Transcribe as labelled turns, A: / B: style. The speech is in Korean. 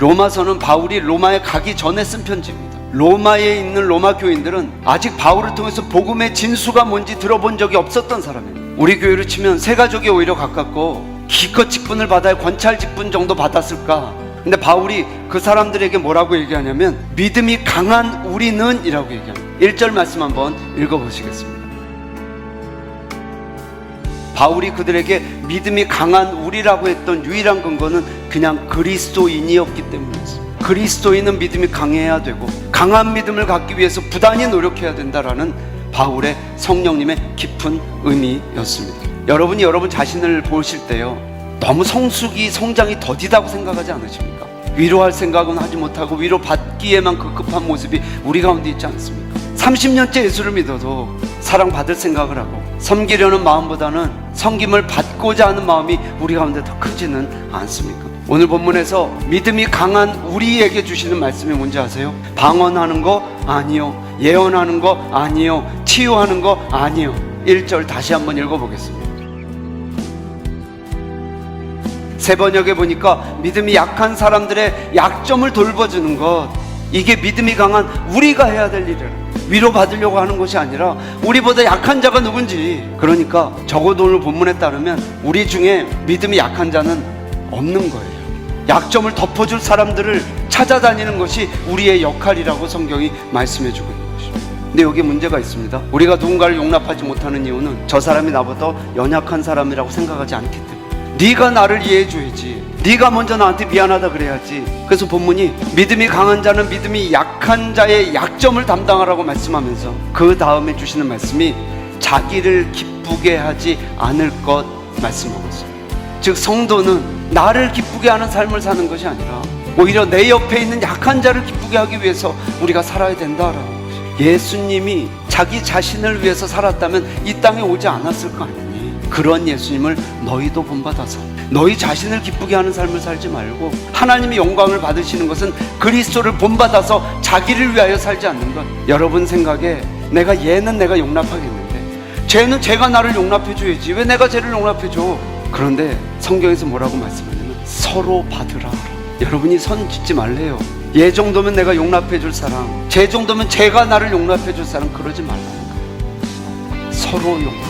A: 로마서는 바울이 로마에 가기 전에 쓴 편지입니다. 로마에 있는 로마 교인들은 아직 바울을 통해서 복음의 진수가 뭔지 들어본 적이 없었던 사람이에요. 우리 교회로 치면 세 가족이 오히려 가깝고 기껏 직분을 받아야 권찰 직분 정도 받았을까? 근데 바울이 그 사람들에게 뭐라고 얘기하냐면 믿음이 강한 우리는 이라고 얘기합니다. 1절 말씀 한번 읽어보시겠습니다. 바울이 그들에게 믿음이 강한 우리라고 했던 유일한 근거는 그냥 그리스도인이었기 때문이었습니다. 그리스도인은 믿음이 강해야 되고 강한 믿음을 갖기 위해서 부단히 노력해야 된다라는 바울의 성령님의 깊은 의미였습니다. 여러분이 여러분 자신을 보실 때요. 너무 성숙이 성장이 더디다고 생각하지 않으십니까? 위로할 생각은 하지 못하고 위로 받기에만 급급한 모습이 우리 가운데 있지 않습니까? 30년째 예수를 믿어도 사랑받을 생각을 하고 섬기려는 마음보다는 섬김을 받고자 하는 마음이 우리 가운데 더 크지는 않습니까? 오늘 본문에서 믿음이 강한 우리에게 주시는 말씀이 뭔지 아세요? 방언하는 거 아니요. 예언하는 거 아니요. 치유하는 거 아니요. 1절 다시 한번 읽어보겠습니다. 세 번역에 보니까 믿음이 약한 사람들의 약점을 돌봐주는 것 이게 믿음이 강한 우리가 해야 될 일이라 위로 받으려고 하는 것이 아니라 우리보다 약한 자가 누군지. 그러니까 적어도 오늘 본문에 따르면 우리 중에 믿음이 약한 자는 없는 거예요. 약점을 덮어줄 사람들을 찾아다니는 것이 우리의 역할이라고 성경이 말씀해 주고 있는 것이죠. 근데 여기 문제가 있습니다. 우리가 누군가를 용납하지 못하는 이유는 저 사람이 나보다 연약한 사람이라고 생각하지 않기 때문에 네가 나를 이해해 줘야지. 네가 먼저 나한테 미안하다 그래야지. 그래서 본문이 믿음이 강한 자는 믿음이 약한 자의 약점을 담당하라고 말씀하면서 그 다음에 주시는 말씀이 자기를 기쁘게 하지 않을 것 말씀하고 있습니다. 즉 성도는 나를 기쁘게 하는 삶을 사는 것이 아니라 오히려 내 옆에 있는 약한 자를 기쁘게 하기 위해서 우리가 살아야 된다라는 것이 예수님이 자기 자신을 위해서 살았다면 이 땅에 오지 않았을 거 아니에요. 그런 예수님을 너희도 본받아서 너희 자신을 기쁘게 하는 삶을 살지 말고 하나님의 영광을 받으시는 것은 그리스도를 본받아서 자기를 위하여 살지 않는 것. 여러분 생각에 내가 얘는 내가 용납하겠는데 쟤는 쟤가 나를 용납해 줘야지. 왜 내가 쟤를 용납해 줘? 그런데 성경에서 뭐라고 말씀하냐면 서로 받으라. 여러분이 선 짓지 말래요. 얘 정도면 내가 용납해 줄 사람 쟤 정도면 쟤가 나를 용납해 줄 사람 그러지 말라는 거예요. 서로 용납